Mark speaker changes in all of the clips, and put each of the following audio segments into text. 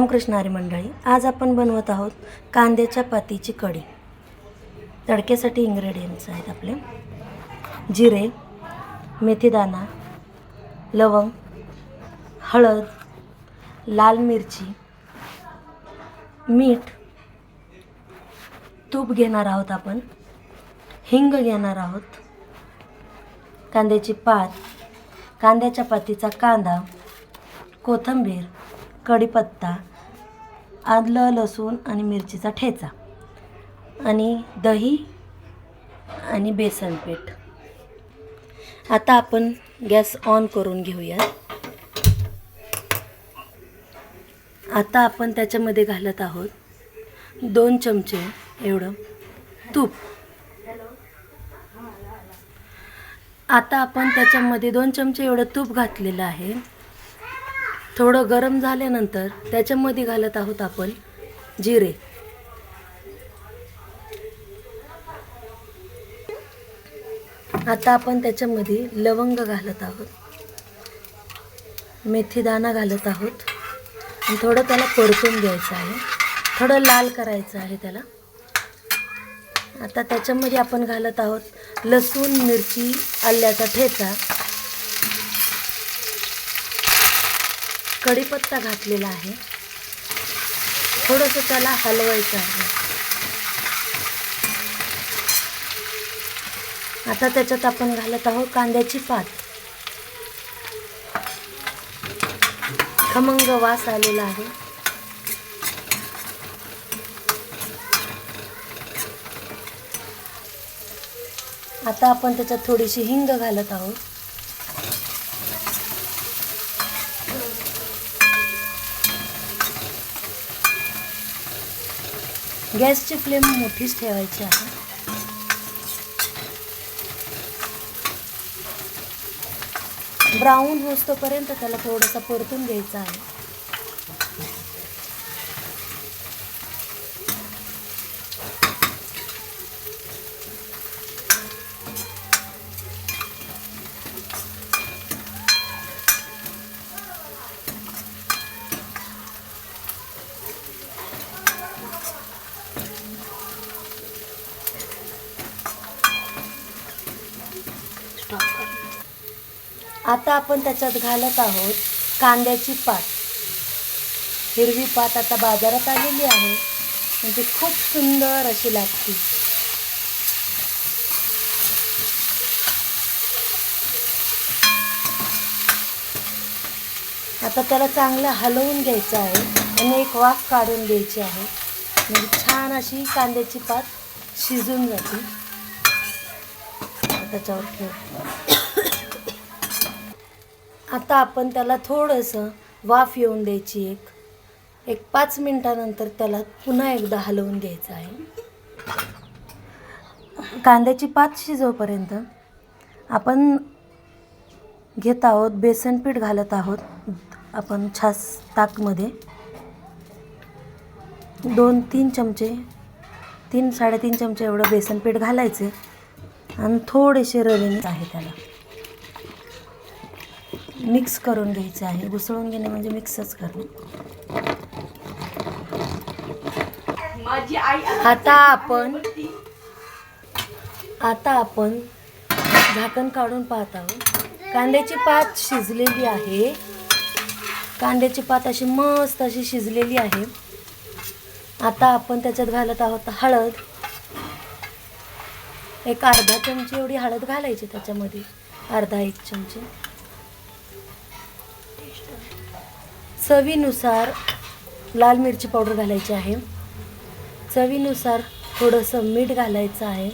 Speaker 1: रामकृष्णारी मंडळी आज आपण बनवत आहोत कांद्याच्या पातीची कढी. तडक्यासाठी इन्ग्रेडियंट्स आहेत आपले. जिरे मेथीदाणा लवंग हळद लाल मिरची मीठ तूप घेणार आहोत आपण. हिंग घेणार आहोत. कांद्याची पात कांद्याच्या पातीचा कांदा कोथिंबीर कढीपत्ता आलं लसूण आणि मिरचीचा ठेचा आणि दही आणि बेसन पीठ. आता आपण गॅस ऑन करून घेऊया आता आपण त्याच्यामध्ये घालत आहोत दोन चमचे एवढं तूप. आता आपण त्याच्यामध्ये दोन चमचे एवढं तूप घातलेलं आहे. थोडं गरम झाल्यानंतर त्याच्यामध्ये घालत आहोत आपण जिरे. आता आपण त्याच्यामध्ये लवंग घालत आहोत. मेथीदाणा घालत आहोत. आणि थोडं त्याला परतून घ्यायचं आहे. थोडं लाल करायचं आहे त्याला. आता त्याच्यामध्ये आपण घालत आहोत लसूण मिरची आल्याचा ठेचा. कढीपत्ता घातलेला आहे. थोडंसं त्याला हलवायचं आहे. आता त्याच्यात आपण घालत आहोत कांद्याची पात. खमंग वास आलेला आहे. आता आपण त्याच्यात थोडीशी हिंग घालत आहोत. गॅसची फ्लेम मोठीच ठेवायची आहे. ब्राऊन होतोपर्यंत त्याला थोडंसं परतून घ्यायचं आहे. आता आपण त्याच्यात घालत आहोत कांद्याची पात. हिरवी पात आता बाजारात आलेली आहे. म्हणजे खूप सुंदर अशी लागते. आता त्याला चांगलं हलवून घ्यायचं आहे आणि एक वाफ काढून घ्यायची आहे. म्हणजे छान अशी कांद्याची पात शिजून जाते. त्याच्यावर ठेव. आता आपण त्याला थोडंसं वाफ येऊन द्यायची एक एक पाच मिनटानंतर त्याला पुन्हा एकदा हलवून घ्यायचं आहे. कांद्याची पात शिजवपर्यंत आपण घेत आहोत बेसन पीठ घालत आहोत आपण छास ताकमध्ये. दोन तीन चमचे तीन साडेतीन चमचे एवढं बेसन पीठ घालायचे आणि थोडेसे रवे आहे त्याला. मिक्स करून घ्यायचं आहे. घुसळून घेणे म्हणजे मिक्सच करणे. आता आपण आता आपण झाकण काढून पाहत आहोत. कांद्याची पात शिजलेली आहे. कांद्याची पात अशी मस्त अशी शिजलेली आहे. आता आपण त्याच्यात घालत आहोत हळद. एक अर्धा चमची एवढी हळद घालायची त्याच्यामध्ये. अर्धा एक चमचे. चवीनुसार लाल मिरची पावडर घालायची आहे. चवीनुसार थोडंसं मीठ घालायचं आहे.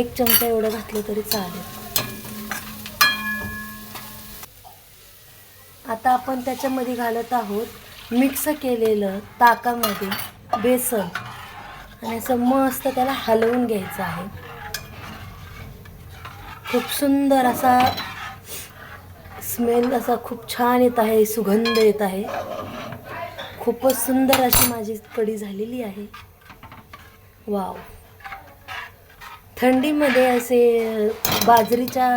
Speaker 1: एक चमचा एवढं घातलं तरी चालेल. आता आपण त्याच्यामध्ये घालत आहोत मिक्स केलेलं ताकामध्ये बेसन. आणि असं मस्त त्याला हलवून घ्यायचं आहे. खूप सुंदर असा स्मेल असा खूप छान येत आहे सुगंध येत आहे. खूपच सुंदर अशी माझी कढी झालेली आहे. वाव थंडीमध्ये असे बाजरीच्या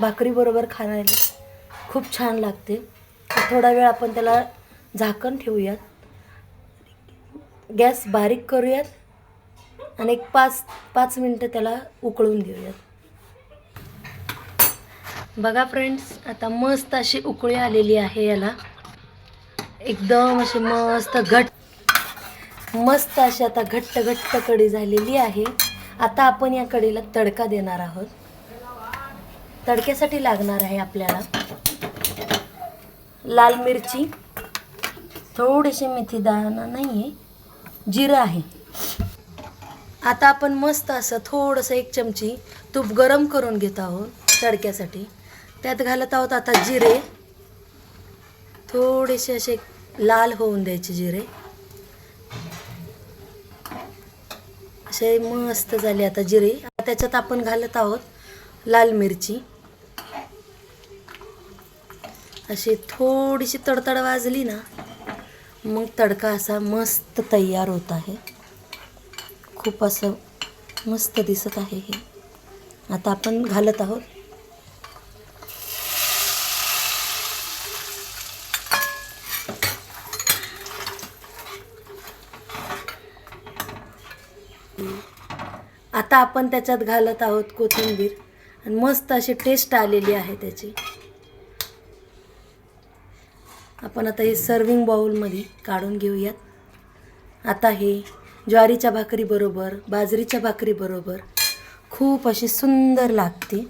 Speaker 1: भाकरीबरोबर खाण्याला खूप छान लागते. थोडा वेळ आपण त्याला झाकण ठेवूयात. गॅस बारीक करूयात आणि एक पाच पाच मिनटं त्याला उकळून देऊयात बघा फ्रेंड्स आता मस्त अशी उकळी आलेली आहे याला. एकदम अशी मस्त घट मस्त अशी आता घट्ट घट्ट कढी झालेली आहे. आता आपण या कढीला तडका देणार आहोत. तडक्यासाठी लागणार आहे आपल्याला लाल मिरची. थोडीशी मेथी दाणा नाही आहे जिरं आहे. आता आपण मस्त असं थोडंसं एक चमची तूप गरम करून घेत आहोत तडक्यासाठी. त्यात घालत आहोत आता जिरे. थोडेसे असे लाल होऊन द्यायचे जिरे. असे मस्त झाले आता जिरे. त्याच्यात आपण घालत आहोत लाल मिरची. अशी थोडीशी तडतड वाजली ना मग तडका असा मस्त तयार होत आहे. खूप असं मस्त दिसत आहे हे. आता आपण घालत आहोत आता आपण त्याच्यात घालत आहोत कोथिंबीर. आणि मस्त अशी टेस्ट आलेली आहे त्याची. आपण आता हे सर्विंग बाउलमध्ये काढून घेऊयात. आता हे ज्वारीच्या भाकरीबरोबर बाजरीच्या भाकरीबरोबर खूप अशी सुंदर लागते.